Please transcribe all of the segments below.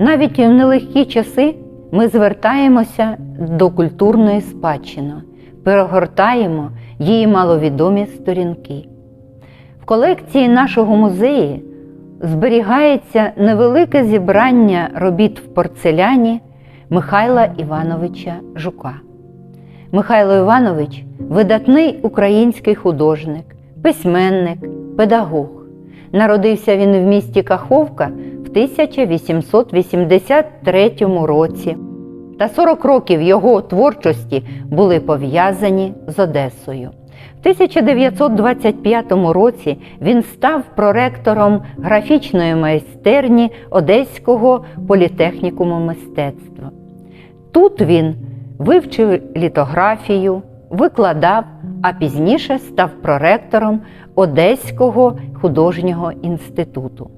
Навіть в нелегкі часи ми звертаємося до культурної спадщини, перегортаємо її маловідомі сторінки. В колекції нашого музею зберігається невелике зібрання робіт в порцеляні Михайла Івановича Жука. Михайло Іванович видатний український художник, письменник, педагог. Народився він в місті Каховка 1883 році. Та 40 років його творчості були пов'язані з Одесою. В 1925 році він став проректором графічної майстерні Одеського політехнікуму мистецтва. Тут він вивчив літографію, викладав, а пізніше став проректором Одеського художнього інституту.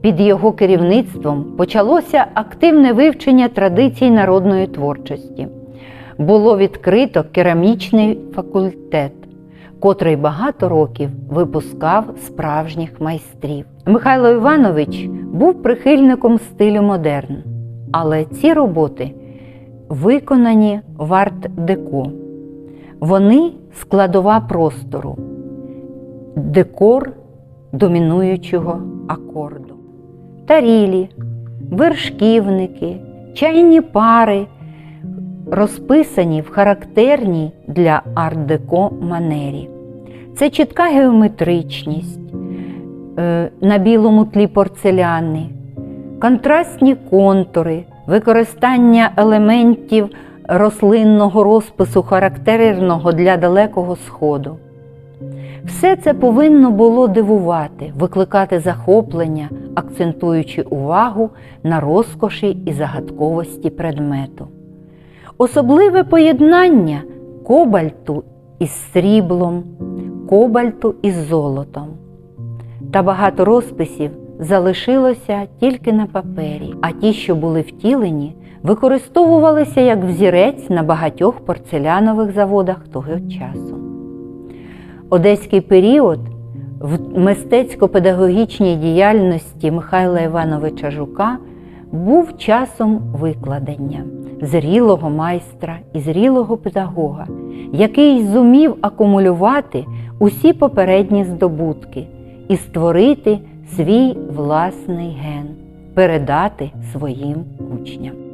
Під його керівництвом почалося активне вивчення традицій народної творчості. Було відкрито керамічний факультет, котрий багато років випускав справжніх майстрів. Михайло Іванович був прихильником стилю модерн, але ці роботи виконані в арт-деко. Вони складова простору, декор домінуючого акорду. Тарілі, вершківники, чайні пари розписані в характерній для арт-деко манері. Це чітка геометричність е, на білому тлі порцеляни, контрастні контури, використання елементів рослинного розпису, характерного для Далекого Сходу. Все це повинно було дивувати, викликати захоплення, акцентуючи увагу на розкоші і загадковості предмету. Особливе поєднання кобальту із сріблом, кобальту із золотом. Та багато розписів залишилося тільки на папері, а ті, що були втілені, використовувалися як взірець на багатьох порцелянових заводах того часу. Одеський період в мистецько-педагогічній діяльності Михайла Івановича Жука був часом викладення зрілого майстра і зрілого педагога, який зумів акумулювати усі попередні здобутки і створити свій власний ген, передати своїм учням.